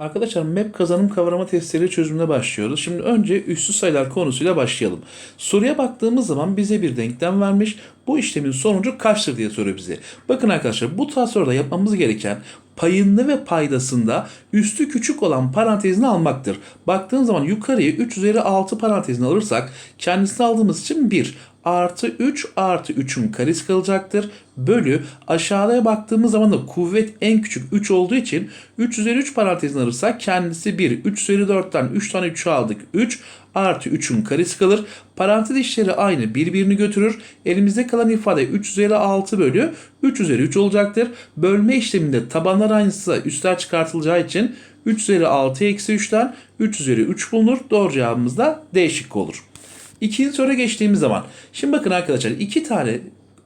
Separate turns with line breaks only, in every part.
Arkadaşlar map kazanım kavrama testleri çözümüne başlıyoruz. Şimdi önce üssü sayılar konusuyla başlayalım. Soruya baktığımız zaman bize bir denklem vermiş. Bu işlemin sonucu kaçtır diye soruyor bize. Bakın arkadaşlar bu tarz soruda yapmamız gereken payında ve paydasında üstü küçük olan parantezini almaktır. Baktığın zaman yukarıya 3 üzeri 6 parantezini alırsak kendisini aldığımız için 1 artı 3 artı 3'ün karesi kalacaktır. Bölü aşağıya baktığımız zaman da kuvvet en küçük 3 olduğu için 3 üzeri 3 parantezini alırsak kendisi 1. 3 üzeri 4'ten 3 tane 3'ü aldık. 3 artı 3'ün karesi kalır. Parantez işleri aynı birbirini götürür. Elimizde kalan ifade 3 üzeri 6 bölü 3 üzeri 3 olacaktır. Bölme işleminde tabanlar aynısı üstler çıkartılacağı için 3 üzeri 6 eksi 3'ten 3 üzeri 3 bulunur. Doğru cevabımız da D şıkkı olur. İkinci soruya geçtiğimiz zaman. Şimdi bakın arkadaşlar iki tane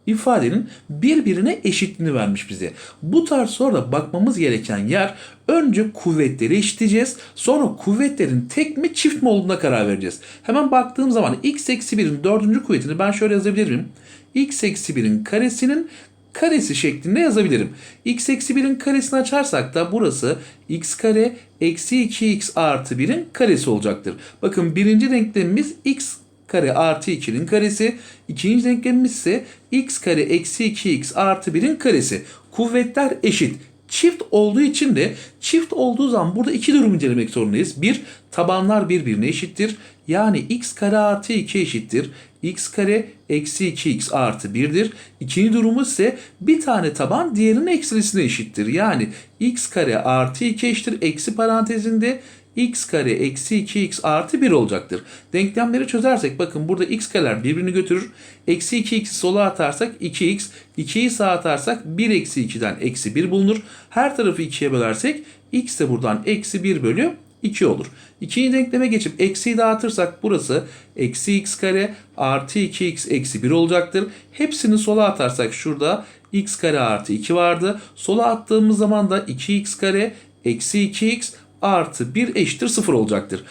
ifadenin birbirine eşitliğini vermiş bize. Bu tarz soruda bakmamız gereken yer önce kuvvetleri eşitleyeceğiz. Sonra kuvvetlerin tek mi çift mi olduğuna karar vereceğiz. Hemen baktığım zaman x eksi 1'in dördüncü kuvvetini ben şöyle yazabilir miyim? x eksi 1'in karesinin karesi şeklinde yazabilirim. x eksi 1'in karesini açarsak da burası x kare eksi 2x artı 1'in karesi olacaktır. Bakın birinci denklemimiz x kare artı 2'nin karesi. İkinci denklemimiz ise x kare eksi 2x artı 1'in karesi. Kuvvetler eşit. Çift olduğu için de çift olduğu zaman burada iki durum incelemek zorundayız. Bir, tabanlar birbirine eşittir. Yani x kare artı 2 eşittir. x kare eksi 2x artı 1'dir. İkinci durumumuz ise bir tane taban diğerinin eksilisine eşittir. Yani x kare artı 2 eşittir. Eksi parantezinde x kare eksi 2x artı 1 olacaktır. Denklemleri çözersek bakın burada x kareler birbirini götürür. Eksi 2x'i sola atarsak 2x, 2'yi sağa atarsak 1 eksi 2'den eksi 1 bulunur. Her tarafı 2'ye bölersek x de buradan eksi 1 bölü 2 olur. İkinci denkleme geçip eksiyi dağıtırsak burası eksi x kare artı 2x eksi 1 olacaktır. Hepsini sola atarsak şurada x kare artı 2 vardı. Sola attığımız zaman da 2x kare eksi 2x artı 1 eşittir 0 olacaktır.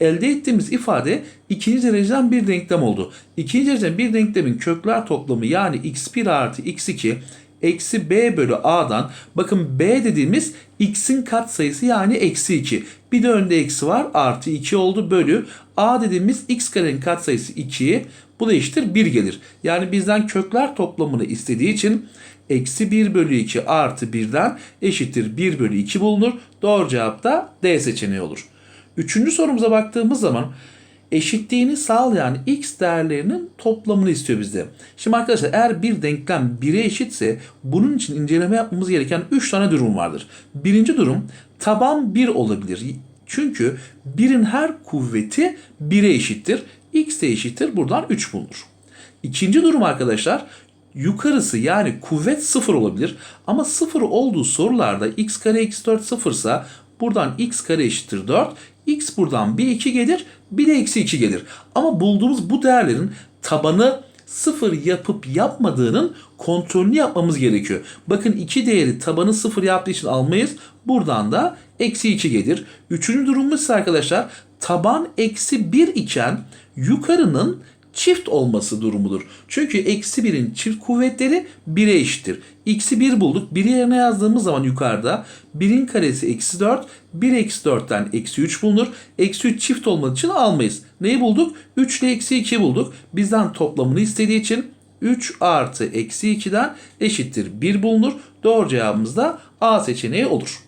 Elde ettiğimiz ifade ikinci dereceden bir denklem oldu. İkinci dereceden bir denklemin kökler toplamı yani x1 artı x2 eksi b bölü a'dan bakın b dediğimiz x'in katsayısı yani eksi 2. Bir de önde eksi var artı 2 oldu bölü a dediğimiz x karenin katsayısı 2 bu da eşittir 1 gelir. Yani bizden kökler toplamını istediği için eksi 1 bölü 2 artı 1'den eşittir 1 bölü 2 bulunur. Doğru cevap da D seçeneği olur. Üçüncü sorumuza baktığımız zaman eşitliğini sağlayan x değerlerinin toplamını istiyor bizde. Şimdi arkadaşlar eğer bir denklem 1'e eşitse bunun için inceleme yapmamız gereken 3 tane durum vardır. Birinci durum taban 1 olabilir. Çünkü 1'in her kuvveti 1'e eşittir. x de eşittir. Buradan 3 bulunur. İkinci durum arkadaşlar yukarısı yani kuvvet 0 olabilir. Ama 0 olduğu sorularda x kare x 4 sıfırsa buradan x kare eşittir 4. x buradan bir 2 gelir bir de eksi 2 gelir. Ama bulduğumuz bu değerlerin tabanı 0 yapıp yapmadığının kontrolünü yapmamız gerekiyor. Bakın iki değeri tabanı 0 yaptığı için almayız. Buradan da eksi 2 gelir. Üçüncü durumumuz arkadaşlar taban eksi 1 iken yukarının çift olması durumudur. Çünkü eksi 1'in çift kuvvetleri 1'e eşittir. X'i 1 bulduk. 1'i yerine yazdığımız zaman yukarıda 1'in karesi eksi 4. 1 eksi 4'ten eksi 3 bulunur. Eksi 3 çift olmadığı için almayız. Neyi bulduk? 3 ile eksi 2 bulduk. Bizden toplamını istediği için 3 artı eksi 2'den eşittir 1 bulunur. Doğru cevabımız da A seçeneği olur.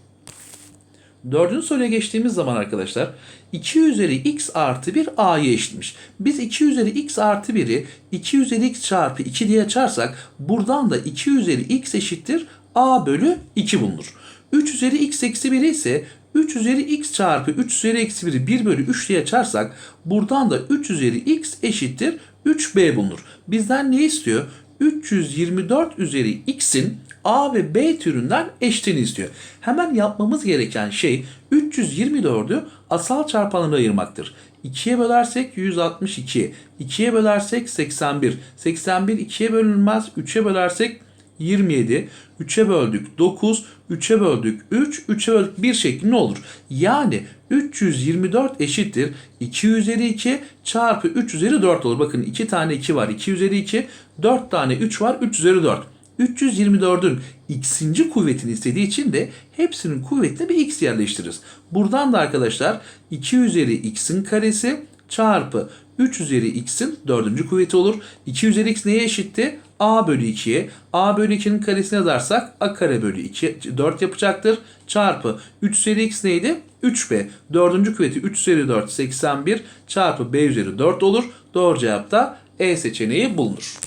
Dördüncü soruya geçtiğimiz zaman arkadaşlar 2 üzeri x artı 1 a'ya eşitmiş. Biz 2 üzeri x artı 1'i 2 üzeri x çarpı 2 diye açarsak buradan da 2 üzeri x eşittir a bölü 2 bulunur. 3 üzeri x eksi 1 ise 3 üzeri x çarpı 3 üzeri eksi 1'i 1 bölü 3 diye açarsak buradan da 3 üzeri x eşittir 3b bulunur. Bizden ne istiyor? 324 üzeri x'in A ve B türünden eşitini istiyor. Hemen yapmamız gereken şey 324'ü asal çarpanlara ayırmaktır. 2'ye bölersek 162, 2'ye bölersek 81, 81 2'ye bölünmez, 3'e bölersek 27, 3'e böldük 9, 3'e böldük 3, 3'e böldük 1 şeklinde olur. Yani 324 eşittir 2 üzeri 2 çarpı 3 üzeri 4 olur. Bakın 2 tane 2 var 2 üzeri 2, 4 tane 3 var 3 üzeri 4. 324'ün x'inci kuvvetini istediği için de hepsinin kuvvetine bir x yerleştiririz. Buradan da arkadaşlar 2 üzeri x'in karesi çarpı 3 üzeri x'in dördüncü kuvveti olur. 2 üzeri x neye eşitti? A bölü 2'ye. a bölü 2'nin karesini yazarsak a kare bölü 2 4 yapacaktır. Çarpı 3 üzeri x neydi? 3b. Dördüncü kuvveti 3 üzeri 4 81 çarpı b üzeri 4 olur. Doğru cevap da E seçeneği bulunur.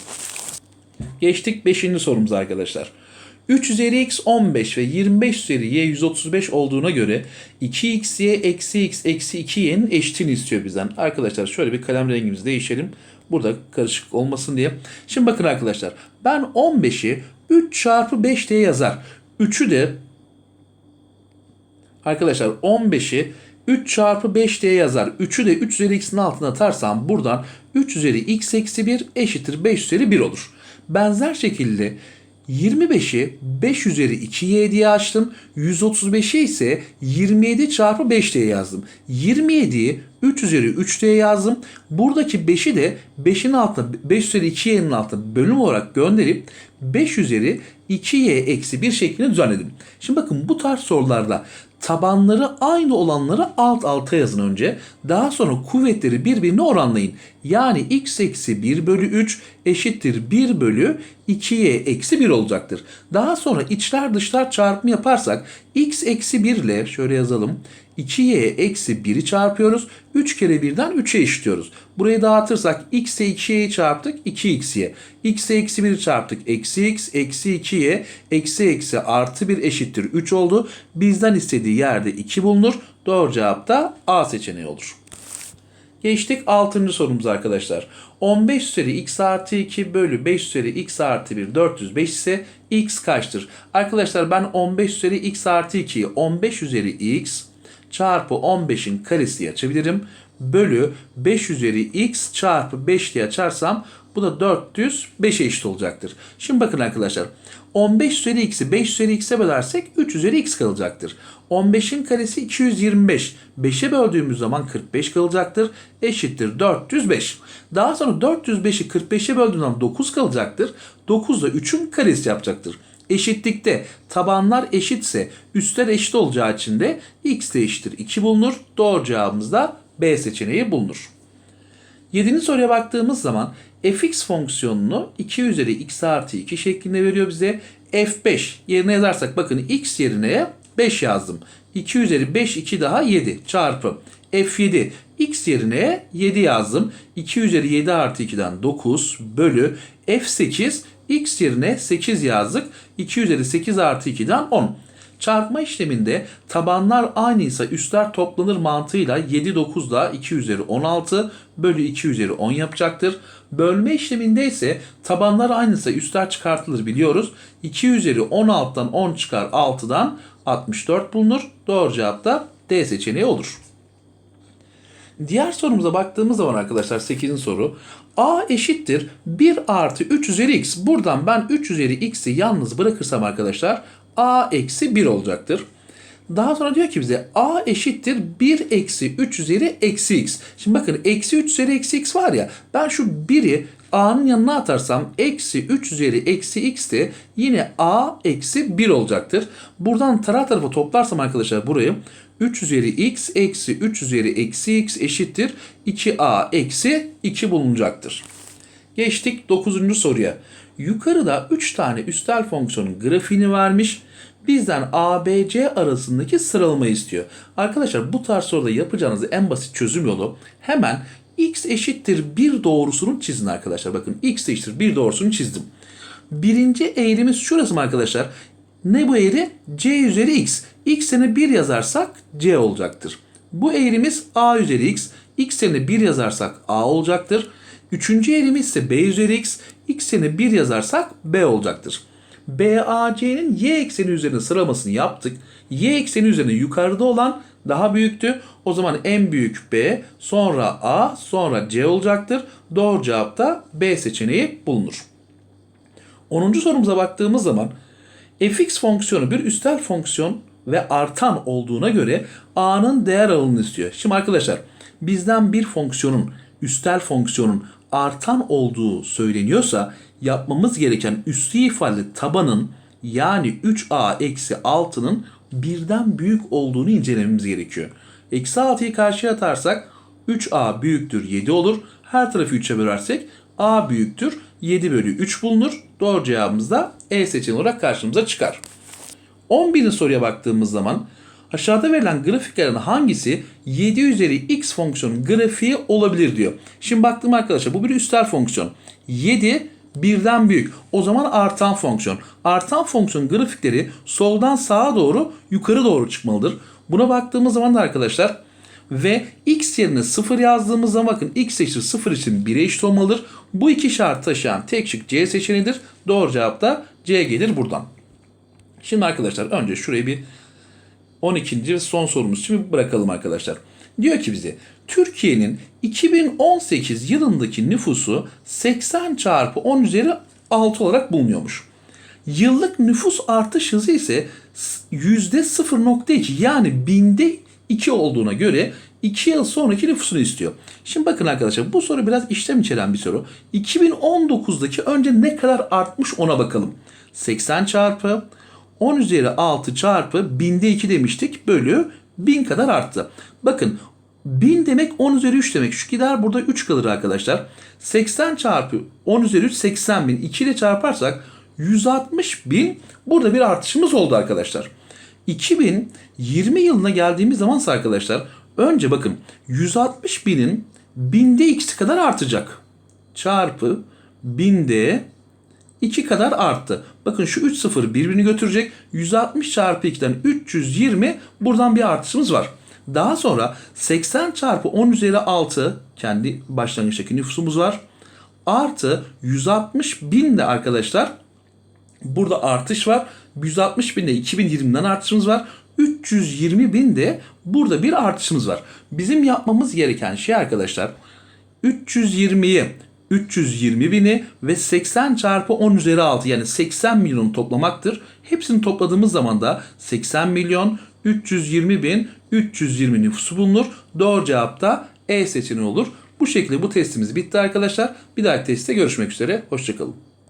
Geçtik 5. sorumuza arkadaşlar. 3 üzeri x 15 ve 25 üzeri y 135 olduğuna göre 2xy eksi x eksi 2y'nin eşitini istiyor bizden. Arkadaşlar şöyle bir kalem rengimizi değişelim. Burada karışık olmasın diye. Şimdi bakın arkadaşlar ben 15'i 3 çarpı 5 diye yazar. 3'ü de arkadaşlar 15'i 3 çarpı 5 diye yazar. 3'ü de 3 üzeri x'in altına atarsam buradan 3 üzeri x eksi 1 eşittir 5 üzeri 1 olur. Benzer şekilde 25'i 5 üzeri 2y diye açtım. 135'i ise 27 çarpı 5 diye yazdım. 27'yi 3 üzeri 3 diye yazdım. Buradaki 5'i de 5'in altına 5 üzeri 2y'nin altına bölüm olarak gönderip 5 üzeri 2y eksi 1 şeklinde düzenledim. Şimdi bakın bu tarz sorularda tabanları aynı olanları alt alta yazın önce. Daha sonra kuvvetleri birbirine oranlayın. Yani x eksi 1 bölü 3 eşittir 1 bölü 2y eksi 1 olacaktır. Daha sonra içler dışlar çarpımı yaparsak x eksi 1 ile şöyle yazalım. 2y eksi 1'i çarpıyoruz. 3 kere 1'den 3'e eşitiyoruz. Burayı dağıtırsak x ile 2y'yi çarptık 2x'ye. x ile eksi 1'i çarptık eksi x eksi 2y eksi eksi artı 1 eşittir 3 oldu. Bizden istediği yerde 2 bulunur. Doğru cevap da A seçeneği olur. Geçtik 6. sorumuza arkadaşlar. 15 üzeri x artı 2 bölü 5 üzeri x artı 1 405 ise x kaçtır? Arkadaşlar ben 15 üzeri x artı 2'yi 15 üzeri x çarpı 15'in karesi diye açabilirim. Bölü 5 üzeri x çarpı 5 diye açarsam bu da 405'e eşit olacaktır. Şimdi bakın arkadaşlar 15 üzeri x'i 5 üzeri x'e bölersek 3 üzeri x kalacaktır. 15'in karesi 225. 5'e böldüğümüz zaman 45 kalacaktır. Eşittir 405. Daha sonra 405'i 45'e böldüğümüz zaman 9 kalacaktır. 9 da 3'ün karesi yapacaktır. Eşitlikte tabanlar eşitse üstler eşit olacağı için de x de eşittir 2 bulunur. Doğru cevabımız da B seçeneği bulunur. 7. soruya baktığımız zaman fx fonksiyonunu 2 üzeri x artı 2 şeklinde veriyor bize. f5 yerine yazarsak bakın x yerine 5 yazdım. 2 üzeri 5 2 daha 7 çarpı f7 x yerine 7 yazdım. 2 üzeri 7 artı 2'den 9 bölü f8 x yerine 8 yazdık. 2 üzeri 8 artı 2'den 10. Çarpma işleminde tabanlar aynıysa üstler toplanır mantığıyla 7 9 da 2 üzeri 16 bölü 2 üzeri 10 yapacaktır. Bölme işleminde ise tabanlar aynıysa üstler çıkartılır biliyoruz. 2 üzeri 16'dan 10 çıkar 6'dan 64 bulunur. Doğru cevap da D seçeneği olur. Diğer sorumuza baktığımız zaman arkadaşlar 8. soru. A eşittir 1 artı 3 üzeri x. Buradan ben 3 üzeri x'i yalnız bırakırsam arkadaşlar a eksi 1 olacaktır. Daha sonra diyor ki bize a eşittir 1 eksi 3 üzeri eksi x. Şimdi bakın eksi 3 üzeri eksi x var ya ben şu 1'i a'nın yanına atarsam eksi 3 üzeri eksi x de yine a eksi 1 olacaktır. Buradan taraf tarafa toplarsam arkadaşlar burayı 3 üzeri x eksi 3 üzeri eksi x eşittir 2a eksi 2 bulunacaktır. Geçtik 9. soruya. Yukarıda 3 tane üstel fonksiyonun grafiğini vermiş. Bizden ABC arasındaki sıralamayı istiyor. Arkadaşlar bu tarz soruda yapacağınız en basit çözüm yolu hemen x eşittir 1 doğrusunu çizin arkadaşlar. Bakın x eşittir 1 doğrusunu çizdim. Birinci eğrimiz şurası mı arkadaşlar? Ne bu eğri? c üzeri x. x'ine 1 yazarsak c olacaktır. Bu eğrimiz a üzeri x. x'ine 1 yazarsak a olacaktır. Üçüncü eğrimiz ise b üzeri x. x'ine 1 yazarsak b olacaktır. BAC'nin y ekseni üzerine sıralamasını yaptık. Y ekseni üzerine yukarıda olan daha büyüktü. O zaman en büyük B, sonra A, sonra C olacaktır. Doğru cevap da B seçeneği bulunur. 10. sorumuza baktığımız zaman fx fonksiyonu bir üstel fonksiyon ve artan olduğuna göre a'nın değer alanını istiyor. Şimdi arkadaşlar bizden bir fonksiyonun üstel fonksiyonun artan olduğu söyleniyorsa yapmamız gereken üstü ifade tabanın yani 3a eksi 6'nın birden büyük olduğunu incelememiz gerekiyor. Eksi 6'yı karşıya atarsak 3a büyüktür 7 olur. Her tarafı 3'e bölersek a büyüktür 7 bölü 3 bulunur. Doğru cevabımız da E seçeneği olarak karşımıza çıkar. 11. soruya baktığımız zaman aşağıda verilen grafiklerin hangisi 7 üzeri x fonksiyonun grafiği olabilir diyor. Şimdi baktım arkadaşlar bu bir üstel fonksiyon. 7 birden büyük. O zaman artan fonksiyon. Artan fonksiyon grafikleri soldan sağa doğru yukarı doğru çıkmalıdır. Buna baktığımız zaman da arkadaşlar ve x yerine 0 yazdığımız zaman bakın x eşittir 0 için 1'e eşit olmalıdır. Bu iki şart taşıyan tek şık C seçeneğidir. Doğru cevap da C gelir buradan. Şimdi arkadaşlar önce şurayı bir 12. ve son sorumuz için bırakalım arkadaşlar. Diyor ki bize Türkiye'nin 2018 yılındaki nüfusu 80 çarpı 10 üzeri 6 olarak bulunuyormuş. Yıllık nüfus artış hızı ise %0.2 yani binde 2 olduğuna göre 2 yıl sonraki nüfusunu istiyor. Şimdi bakın arkadaşlar bu soru biraz işlem içeren bir soru. 2019'daki önce ne kadar artmış ona bakalım. 80 çarpı 10 üzeri 6 çarpı binde 2 demiştik bölü 1000 kadar arttı. Bakın 1000 demek 10 üzeri 3 demek. Şu gider burada 3 kalır arkadaşlar. 80 çarpı 10 üzeri 3 80 bin. 2 ile çarparsak 160 bin. Burada bir artışımız oldu arkadaşlar. 2020 yılına geldiğimiz zaman arkadaşlar önce bakın 160 binin binde x'i kadar artacak. Çarpı binde 2 kadar arttı. Bakın şu 3 sıfır birbirini götürecek. 160 çarpı 2'den 320 buradan bir artışımız var. Daha sonra 80 çarpı 10 üzeri 6 kendi başlangıçtaki nüfusumuz var. Artı 160 bin de arkadaşlar burada artış var. 160 binde 2020'den artışımız var. 320 binde burada bir artışımız var. Bizim yapmamız gereken şey arkadaşlar 320'yi 320 bini ve 80 çarpı 10 üzeri 6 yani 80 milyon toplamaktır. Hepsini topladığımız zaman da 80 milyon 320 bin 320 nüfusu bulunur. Doğru cevap da E seçeneği olur. Bu şekilde bu testimiz bitti arkadaşlar. Bir dahaki testte görüşmek üzere. Hoşçakalın.